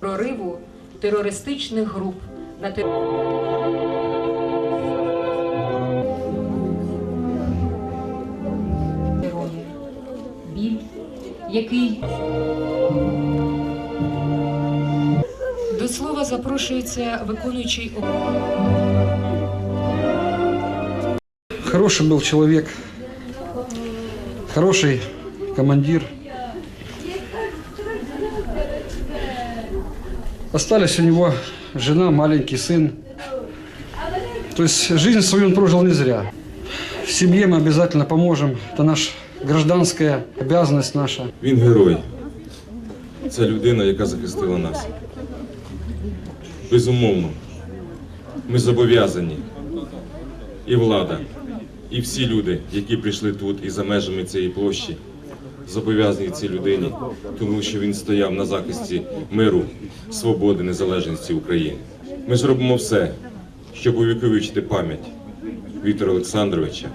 прориву терористичних груп на території. Біль, який до слова запрошується виконуючий Хороший был человек, хороший командир. Остались у него жена, маленький сын. То есть жизнь свою он прожил не зря. В семье мы обязательно поможем. Это наша гражданская обязанность наша. Він герой. Це людина, яка захистила нас. Безумовно, ми зобов'язані. І влада, і всі люди, які прийшли тут і за межами цієї площі, зобов'язані цій людині, тому що він стояв на захисті миру, свободи, незалежності України. Ми зробимо все, щоб увіковічити пам'ять Віктора Олександровича